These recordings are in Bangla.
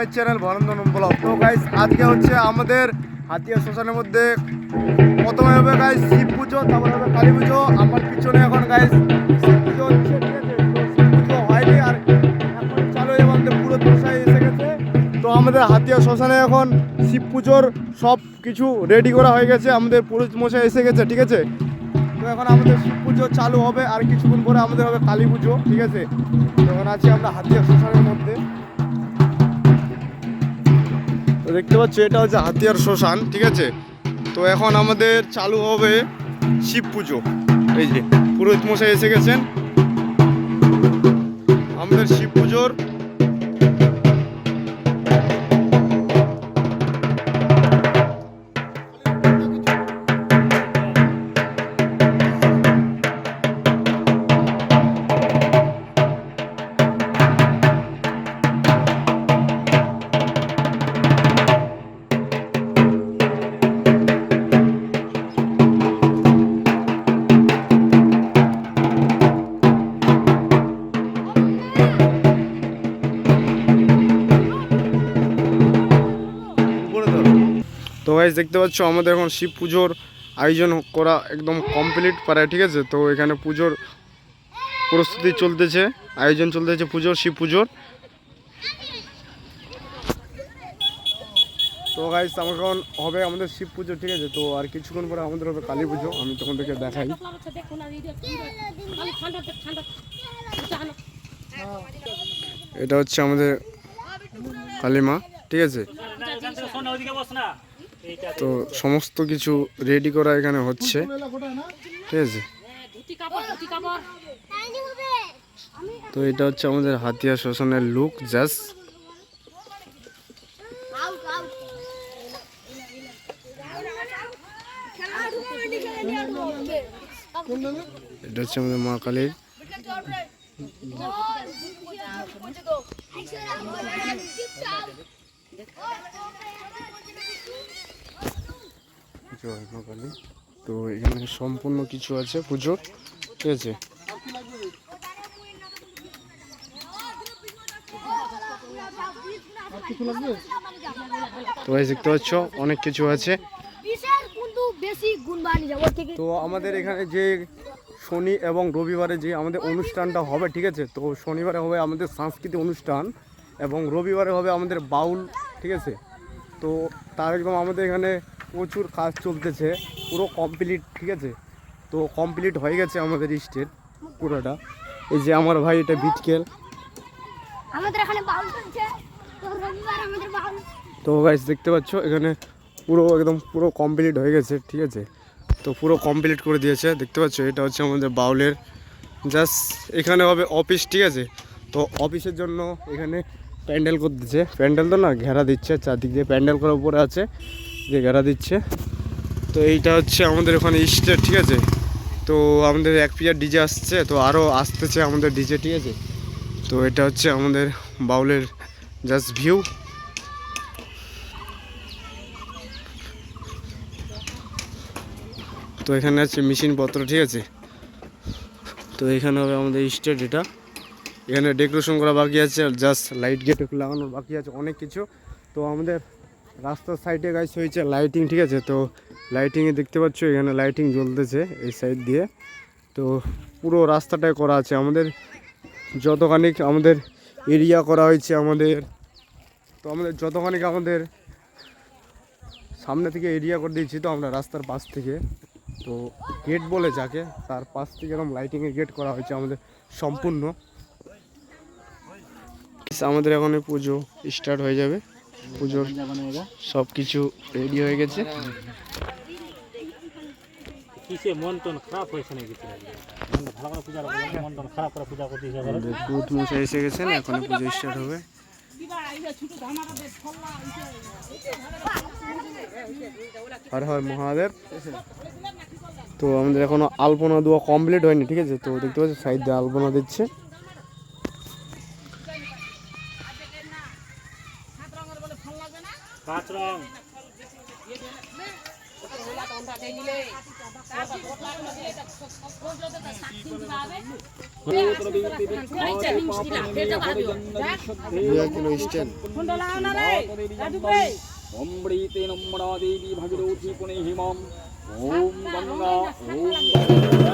মাই চ্যানেল বরন্দন ব্লগ তো গাইস আজকে হচ্ছে আমাদের হাতিয়া শ্মশানের মধ্যে প্রথমে হবে গাইস শিব পুজো, তারপরে হবে কালী পুজো। আমার পিছনে এখন গাইস শিব পুজো হচ্ছে, ঠিক আছে? শিব পুজো হয়নি আর এখন চালু আমাদের পুরো দশায় এসে গেছে। তো আমাদের হাতিয়া শ্মশানে এখন শিব পুজোর সব কিছু রেডি করা হয়ে গেছে। আমাদের পুরুষ মশাই এসে গেছে, ঠিক আছে? তো এখন আমাদের শিব পুজো চালু হবে আর কিছুক্ষণ পরে আমাদের হবে কালী পুজো, ঠিক আছে? তখন আছি আমরা হাতিয়া শ্মশানের মধ্যে। তো দেখতে পাচ্ছ, এটা হচ্ছে হাতিয়ার শ্মশান, ঠিক আছে? তো এখন আমাদের চালু হবে শিব পুজো। এই যে, পুরোহিত মশাই এসে গেছেন। আমাদের শিব পুজোর গাইজ দেখতে পাচ্ছ, আমাদের এখন শিব পুজোর আয়োজন করা একদম কমপ্লিট পারে ঠিক আছে? তো এখানে পুজোর প্রস্তুতি চলতেছে, আয়োজন চলতেছে পুজোর, শিব পুজোর। তো গাইজ আমার এখন হবে আমাদের শিব পুজো, ঠিক আছে? তো আর কিছুক্ষণ পরে আমাদের হবে কালী পুজো, আমি তখন থেকে দেখাই। এটা হচ্ছে আমাদের কালীমা ঠিক আছে? তো সমস্ত কিছু রেডি করা এখানে হচ্ছে। ঠিক আছে? তো এটা হচ্ছে আমাদের হাতিয়া শ্মশানের লুক জাস্ট এটা হচ্ছে আমাদের মা কালীর। তো এখানে সম্পূর্ণ কিছু আছে পুজোর, ঠিক আছে? তো guys, দেখতে অনেক কিছু আছে। তো আমাদের এখানে যে শনি এবং রবিবারে যে আমাদের অনুষ্ঠানটা হবে, ঠিক আছে? তো শনিবারে হবে আমাদের সাংস্কৃতিক অনুষ্ঠান এবং রবিবারে হবে আমাদের বাউল, ঠিক আছে? তো তার একদম আমাদের এখানে প্রচুর কাজ চলতেছে পুরো কমপ্লিট ঠিক আছে? তো কমপ্লিট হয়ে গেছে আমাদের স্টেট পুরোটা। এই যে আমার ভাই এটা বিটকেল আমাদের এখানে বাউল চলছে। তো রবিবার আমাদের বাউল। তো গাইস দেখতে পাচ্ছ এখানে পুরো একদম পুরো কমপ্লিট হয়ে গেছে ঠিক আছে? তো পুরো কমপ্লিট করে দিয়েছে। দেখতে পাচ্ছ এটা হচ্ছে আমাদের বাউলের। জাস্ট এখানে হবে অফিস ঠিক আছে? তো অফিসের জন্য এখানে প্যান্ডেল করতেছে। প্যান্ডেল তো না ঘেরা দিচ্ছে চারদিক দিয়ে প্যান্ডেল করার উপরে আছে। যে ঘেরা দিচ্ছে। তো এইটা হচ্ছে আমাদের ওখানে স্টেট, ঠিক আছে? তো আমাদের এক পিয়ার ডিজে আসছে, তো আরও আসতেছে আমাদের ডিজে, ঠিক আছে? তো এটা হচ্ছে আমাদের বাউলের জাস্ট ভিউ। তো এখানে আছে মেশিনপত্র, ঠিক আছে? তো এখানে হবে আমাদের স্টেট এটা। এখানে ডেকোরেশন করা বাকি আছে জাস্ট লাইট গেট লাগানো বাকি আছে অনেক কিছু। তো আমাদের রাস্তার সাইডে গাছ হয়েছে লাইটিং ঠিক আছে? তো লাইটিংয়ে দেখতে পাচ্ছ, এখানে লাইটিং জ্বলতেছে এই সাইড দিয়ে। তো পুরো রাস্তাটাই করা আছে। আমাদের যতখানি আমাদের এরিয়া করা হয়েছে আমাদের, তো আমাদের যতখানি আমাদের সামনে থেকে এরিয়া করে দিয়েছি তো আমরা রাস্তার পাশ থেকে। তো গেট বলে যাকে, তার পাশ থেকে এরকম লাইটিংয়ের গেট করা হয়েছে আমাদের সম্পূর্ণ। আমাদের এখন পুজো স্টার্ট হয়ে যাবে। পুজোর সব কিছু রেডি হয়ে গেছে। এসে গেছেন এখন পুজো স্টার্ট হবে। হর হর মহাদেব। তো আমাদের এখনও আলপনা দেওয়া কমপ্লিট হয়নি ঠিক আছে? তো দেখতে পাচ্ছি সাইড দিয়ে আলপনা দিচ্ছে। পাঁচ রং। অমৃতে নম্রা দেবী ভাগীরথী পুনে হিমম ওম গঙ্গা ওম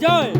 জয়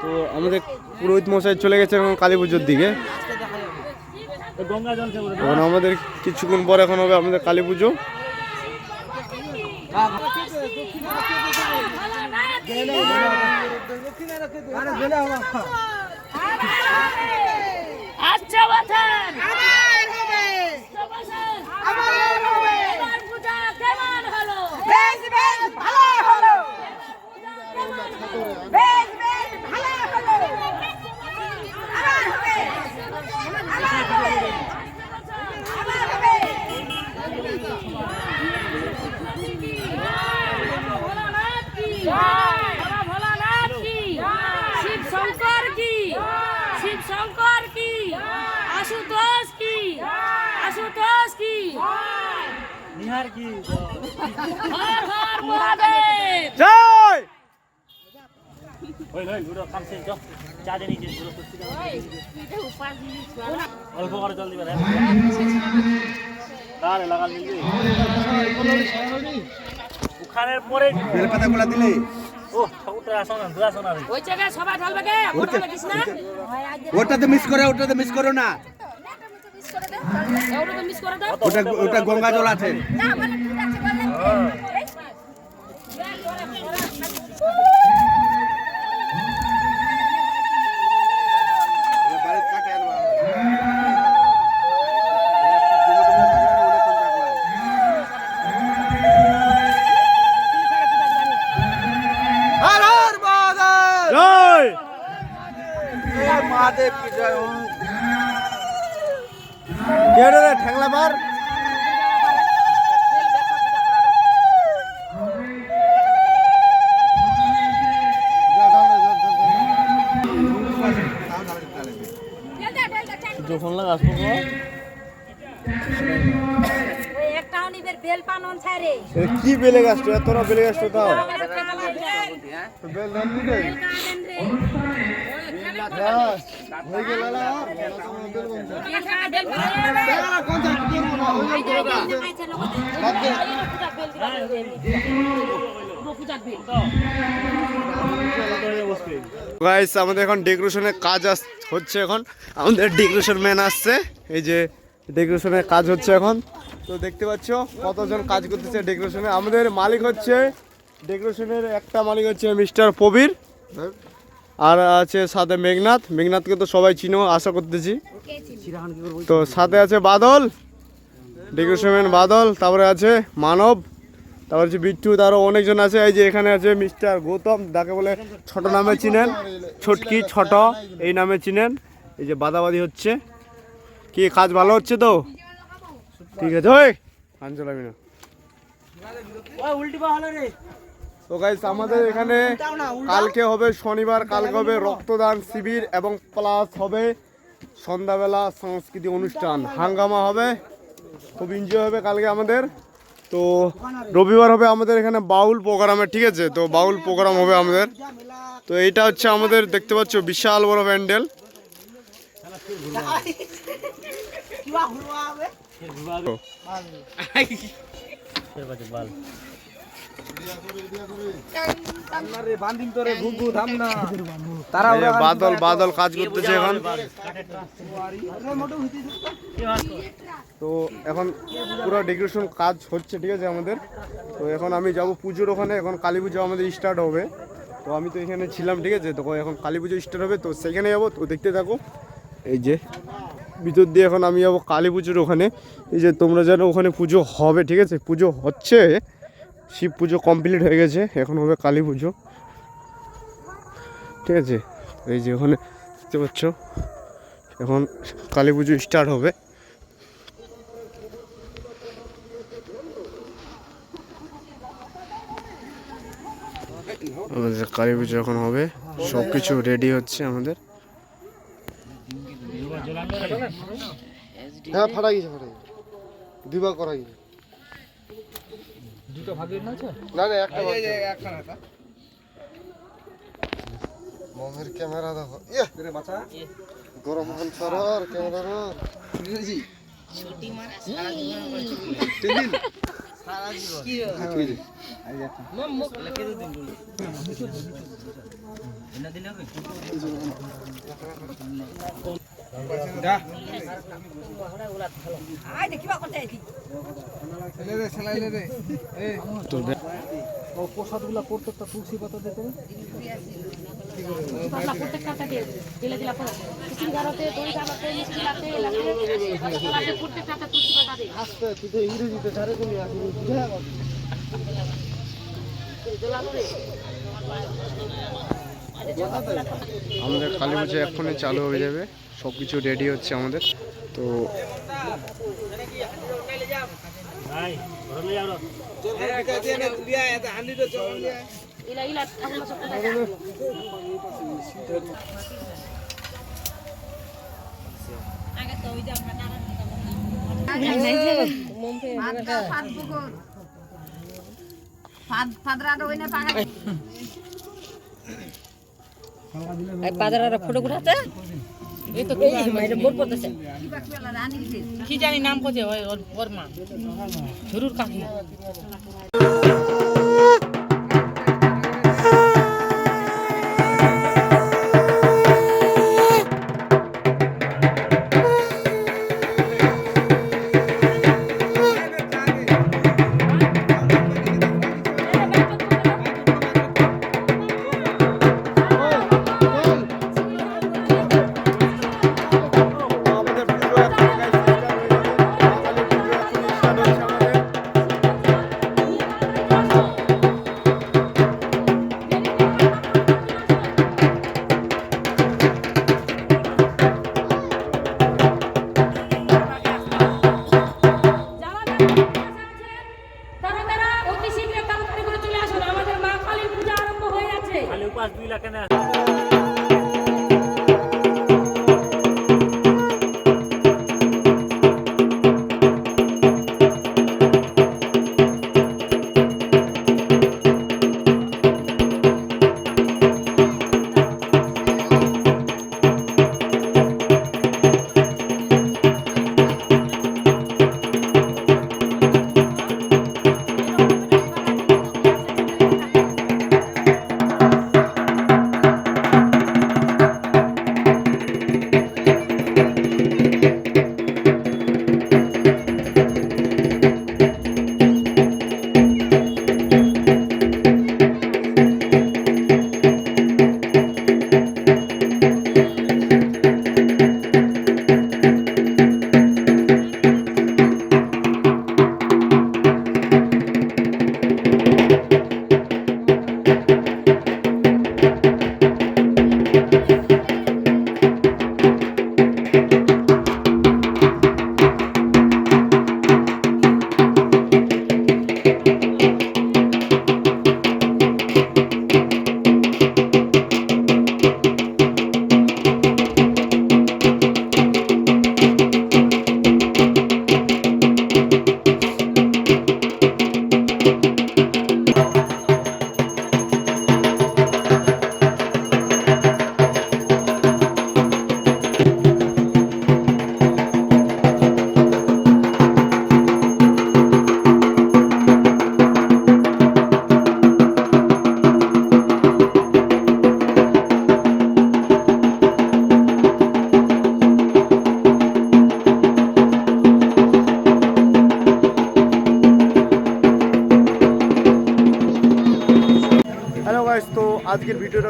তো আমাদের পুরোহিত মশাই চলে গেছে এখন কালী পুজোর দিকে। এখন আমাদের কিছুক্ষণ পর এখন হবে আমাদের কালী পুজো। আচ্ছা ভালো হলো বেশ বেশ ভালো হলো আবার হবে আবার হবে আবার হবে ভোলানাথ কি বাবা ভোলানাথ কি শিব শঙ্কর কি শিব শঙ্কর কি আশুতোষ কি আশুতোষ কি কি হর হর মহাদেব জয় ওই ওই গুড়ো কাম শেষ চা যে গুড়ো অল্প করে জল লাগাল পরে দিলে ওটাতে মিস করে ওটাতে মিস করো না। ওটা ওটা গঙ্গা জল আছে। কি জয় হোক। কে রে ঠেংলা বার যখন লাগা আসব একটাও নিবের বেল পান অন ছাড়ে এ কি বেলে গাছটা এতটা বেলে গাছটা তাও আমাদের এখন ডেকোরেশনের কাজ হচ্ছে এখন। আমাদের ডেকোরেশন ম্যান আসছে। এই যে ডেকোরেশনের কাজ হচ্ছে এখন। তো দেখতে পাচ্ছ কতজন কাজ করতেছে ডেকোরেশনে। আমাদের মালিক হচ্ছে, ডেকোরেশনের একটা মালিক হচ্ছে মিস্টার প্রবীর আর আছে সাথে মেঘনাথ। মেঘনাথকে তো সবাই চিনো, আশা করতেছি। তো সাথে আছে বাদল ডেকোরেশন বাদল, তারপরে আছে মানব, তারপর হচ্ছে বিট্টু, তারও অনেকজন আছে। এই যে এখানে আছে মিস্টার গৌতম, যাকে বলে ছোট নামে চিনেন, ছটকি ছোট, এই নামে চিনেন। এই যে বাদাবাদি হচ্ছে। কি, কাজ ভালো হচ্ছে তো? ঠিক আছে ওই। গান চালাবি না। তো গাইস আমাদের এখানে কালকে হবে শনিবার কালকে হবে রক্তদান শিবির এবং প্লাস হবে সন্ধ্যাবেলা সাংস্কৃতিক অনুষ্ঠান। হাঙ্গামা হবে খুব এনজয় হবে কালকে আমাদের। তো রবিবার হবে আমাদের এখানে বাউল প্রোগ্রামে ঠিক আছে? তো বাউল প্রোগ্রাম হবে আমাদের। তো এইটা হচ্ছে আমাদের দেখতে পাচ্ছ বিশাল বড় প্যান্ডেল। বাদল বাদল কাজ করতেছে এখন। তো এখন পুরো ডেকোরেশন কাজ হচ্ছে, ঠিক আছে আমাদের। তো এখন আমি যাব পুজোর ওখানে, এখন কালী পুজো আমাদের স্টার্ট হবে। তো আমি তো এখানে ছিলাম, ঠিক আছে? তো এখন কালী পুজো স্টার্ট হবে, তো সেখানে যাব, তো দেখতে থাকো। এই যে ভিতর দিয়ে এখন আমি যাব কালী পুজোর ওখানে। এই যে তোমরা জানো ওখানে পুজো হবে, ঠিক আছে? পুজো হচ্ছে, শিব পুজো কমপ্লিট হয়ে গেছে, এখন হবে কালী পুজো। ঠিক আছে? এই যে ওখানে দেখতে পাচ্ছ, এখন কালী পুজো স্টার্ট হবে। আমাদের কালী পুজো এখন হবে সব কিছু রেডি হচ্ছে আমাদের। হ্যাঁ ফাটা গেছে ফাটা গেছে দুবার করা গেছে দুটো ভাগের না না একটা মমের ক্যামেরা দেখো ইয়ে রে বাচ্চা গরম হল সরর ক্যামেরা পাতলা প্রত্যেকটা দিয়ে দিলে দিলা পরে চিচিং গারতে দই গারতে মিষ্টি লাতে লাতে প্রত্যেকটা তুলসী পাতা দিয়ে আস্তে তুই তো ইংরেজিতে ধারে কোনি আসিনি বুঝা আমাদের কালী পুজো এক্ষুনি চালু হয়ে যাবে। সব কিছু রেডি হচ্ছে আমাদের। তো ঘরে লই যাও ইলা পাদারা ফটো উঠাতে? এই তো এই মাইরে বোর পড়তেছে। কি জানি নাম কোথায় ওর মা। ঝুরুর কাকি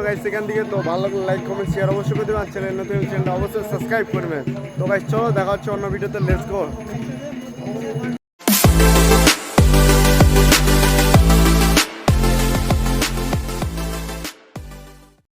গাইজ সেখান থেকে তো ভালো লাগলে লাইক কমেন্ট শেয়ার অবশ্যই করে দেবেন। চ্যানেল নতুন চ্যানেলটা অবশ্যই সাবস্ক্রাইব করবেন। তো গাইজ চলো, দেখা হচ্ছে অন্য ভিডিওতে লেটস গো